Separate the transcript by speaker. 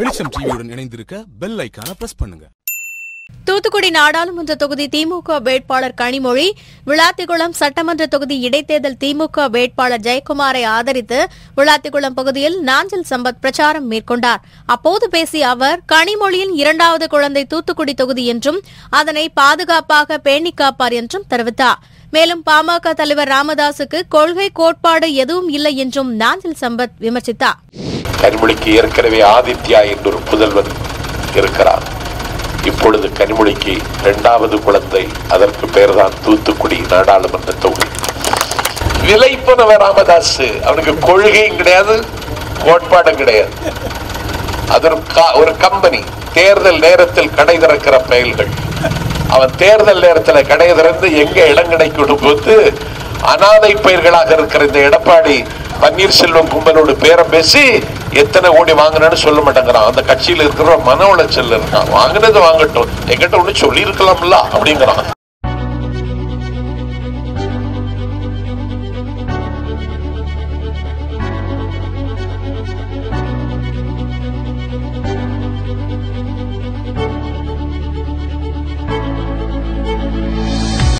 Speaker 1: வெளிச்சம் டிவியுடன் இணைந்திருக்க பெல் ஐக்கான பிரஸ் பண்ணுங்க.
Speaker 2: தூத்துக்குடி நாடாளுமன்ற தொகுதி திமுக வேட்பாளர் கனிமொழி விளாத்திக்குளம் சட்டமன்ற தொகுதி இடைத்தேர்தல் திமுக வேட்பாளர் ஜெயக்குமாரை ஆதரித்து விளாத்திக்குளம் பகுதியில் நாஞ்சல் சம்பத் பிரச்சாரம் மேற்கொண்டார். அப்போது பேசிய அவர் கனிமொழியின் இரண்டாவது குழந்தை தூத்துக்குடி தொகுதி என்றும் அதனை பாதுகாப்பாக பேணிக் காப்பார் என்றும் தெரிவித்தார். மேலும் பாமக தலைவர் ராமதாசுக்கு கொள்கை கோட்பாடு எதுவும் இல்லை என்றும் நாஞ்சல் சம்பத் விமர்சித்தார்.
Speaker 3: கனிமொழிக்கு ஏற்கனவே ஆதித்யா என்றொரு புதல்வன் இருக்கிறார் இப்பொழுது கனிமொழிக்கு இரண்டாவது குழந்தை அதற்கு பெயர்தான் தூத்துக்குடி நாடாளுமன்ற தொகுதி. விலைப்பனவ ராமதாஸ் அவனுக்கு கொள்கையும் கிடையாது கோட்பாடும் கிடையாது. அது ஒரு ஒரு கம்பெனி தேர்தல் நேரத்தில் கடை திறக்கிற பயல்கள். அவன் தேர்தல் நேரத்தில் கடை திறந்து எங்க இளங்கடைக்கு போது அனாதை பயிர்களாக இருக்கிற இந்த எடப்பாடி பன்னீர்செல்வம் கும்பலோடு பேரம் பேசி எத்தனை கோடி வாங்கினேன்னு சொல்ல மாட்டேங்கிறான். அந்த கட்சியில் இருக்கிற மன உளைச்சல் இருக்கான். வாங்கினது வாங்கட்டும். என்கிட்ட ஒன்று சொல்லியிருக்கலாம்ல அப்படிங்கிறான்.